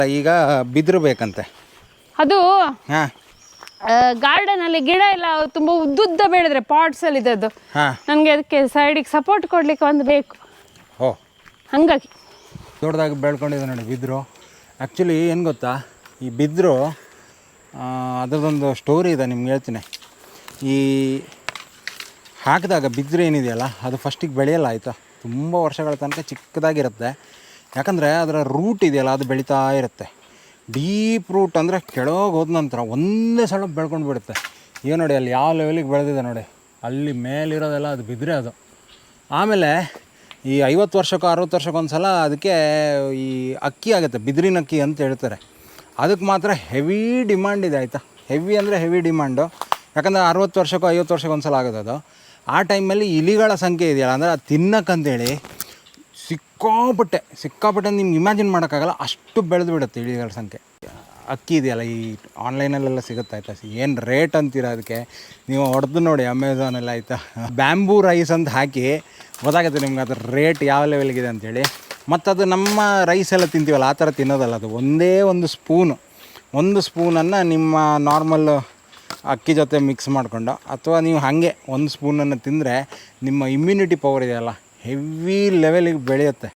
ಈಗ ಬಿದ್ರು ಬೇಕಂತೆ ಅದು ಹಾಂ. ಗಾರ್ಡನ್ ಅಲ್ಲಿ ಗಿಡ ಎಲ್ಲ ತುಂಬಾ ಉದ್ದುದ್ದ ಬೆಳೆದ್ರೆ ಪಾಟ್ಸ್ ಅಲ್ಲಿ ಇದ್ದದ್ದು. ಹಾಂ. ನನಗೆ ಅದಕ್ಕೆ ಸೈಡಿಗೆ ಸಪೋರ್ಟ್ ಕೊಡ್ಲಿಕ್ಕೆ ಒಂದು ಬೇಕು. ಓ ಹಂಗಾಗಿ. ದೊಡ್ಡದಾಗಿ ಬೆಳ್ಕೊಂಡಿದೆ ನೋಡಿ ಬಿದ್ರು. ಆ್ಯಕ್ಚುಲಿ ಏನು ಗೊತ್ತಾ? ಈ ಬಿದ್ರು ಅದರದೊಂದು ಸ್ಟೋರಿ ಇದೆ ನಿಮ್ಗೆ ಹೇಳ್ತೀನಿ. ಈ ಹಾಕಿದಾಗ ಬಿದ್ರು ಏನಿದೆಯಲ್ಲ ಅದು ಫಸ್ಟಿಗೆ ಬೆಳೆಯಲ್ಲ ಆಯಿತಾ? ತುಂಬ ವರ್ಷಗಳ ತನಕ ಚಿಕ್ಕದಾಗಿರುತ್ತೆ. ಯಾಕಂದರೆ ಅದರ ರೂಟ್ ಇದೆಯಲ್ಲ, ಅದು ಬೆಳೀತಾ ಇರುತ್ತೆ. ಡೀಪ್ ರೂಟ್ ಅಂದರೆ ಕೆಳಗೆ ಹೋದ ನಂತರ ಒಂದೇ ಸಲ ಬೆಳ್ಕೊಂಡು ಬಿಡುತ್ತೆ. ಈಗ ನೋಡಿ, ಅಲ್ಲಿ ಯಾವ ಲೆವೆಲಿಗೆ ಬೆಳೆದಿದೆ ನೋಡಿ. ಅಲ್ಲಿ ಮೇಲಿರೋದೆಲ್ಲ ಅದು ಬಿದ್ದರೆ ಅದು. ಆಮೇಲೆ ಈ ಐವತ್ತು ವರ್ಷಕ್ಕೋ, ಅರವತ್ತು ವರ್ಷಕ್ಕೊಂದು ಸಲ ಅದಕ್ಕೆ ಈ ಅಕ್ಕಿ ಆಗುತ್ತೆ, ಬಿದಿರಿನ ಅಕ್ಕಿ ಅಂತ ಹೇಳ್ತಾರೆ. ಅದಕ್ಕೆ ಮಾತ್ರ ಹೆವಿ ಡಿಮ್ಯಾಂಡ್ ಇದೆ, ಆಯಿತಾ? ಹೆವಿ ಅಂದರೆ ಹೆವಿ ಡಿಮ್ಯಾಂಡು ಯಾಕಂದರೆ ಅರವತ್ತು ವರ್ಷಕ್ಕೋ, ಐವತ್ತು ವರ್ಷಕ್ಕೊಂದು ಸಲ ಆಗುತ್ತೆ ಅದು. ಆ ಟೈಮಲ್ಲಿ ಇಲಿಗಳ ಸಂಖ್ಯೆ ಇದೆಯಲ್ಲ, ಅಂದರೆ ಅದು ತಿನ್ನಕ್ಕಂತೇಳಿ ಸಿಕ್ಕಾಪಟ್ಟೆ ಸಿಕ್ಕಾಪಟ್ಟೆ ನಿಮ್ಗೆ ಇಮ್ಯಾಜಿನ್ ಮಾಡೋಕ್ಕಾಗಲ್ಲ, ಅಷ್ಟು ಬೆಳೆದು ಬಿಡುತ್ತೆ ಇಳಿಗಳ ಸಂಖ್ಯೆ. ಅಕ್ಕಿ ಇದೆಯಲ್ಲ, ಈ ಆನ್ಲೈನಲ್ಲೆಲ್ಲ ಸಿಗುತ್ತೆ ಆಯ್ತಾ? ಏನು ರೇಟ್ ಅಂತೀರ ಅದಕ್ಕೆ? ನೀವು ಹೊಡೆದು ನೋಡಿ ಅಮೆಝಾನಲ್ಲಿ ಆಯಿತಾ? ಬ್ಯಾಂಬೂ ರೈಸ್ ಅಂತ ಹಾಕಿ, ಗೊತ್ತಾಗುತ್ತೆ ನಿಮ್ಗೆ ಅದ್ರ ರೇಟ್ ಯಾವ ಲೆವೆಲ್ಗಿದೆ ಅಂತೇಳಿ. ಮತ್ತು ಅದು ನಮ್ಮ ರೈಸ್ ಎಲ್ಲ ತಿಂತೀವಲ್ಲ, ಆ ಥರ ತಿನ್ನೋದಲ್ಲ ಅದು. ಒಂದೇ ಒಂದು ಸ್ಪೂನು ಒಂದು ಸ್ಪೂನನ್ನು ನಿಮ್ಮ ನಾರ್ಮಲ್ ಅಕ್ಕಿ ಜೊತೆ ಮಿಕ್ಸ್ ಮಾಡಿಕೊಂಡು, ಅಥವಾ ನೀವು ಹಾಗೆ ಒಂದು ಸ್ಪೂನನ್ನು ತಿಂದರೆ, ನಿಮ್ಮ ಇಮ್ಯುನಿಟಿ ಪವರ್ ಇದೆಯಲ್ಲ ಹೆವಿ ಲೆವೆಲಿಗೆ ಬೆಳೆಯುತ್ತೆ.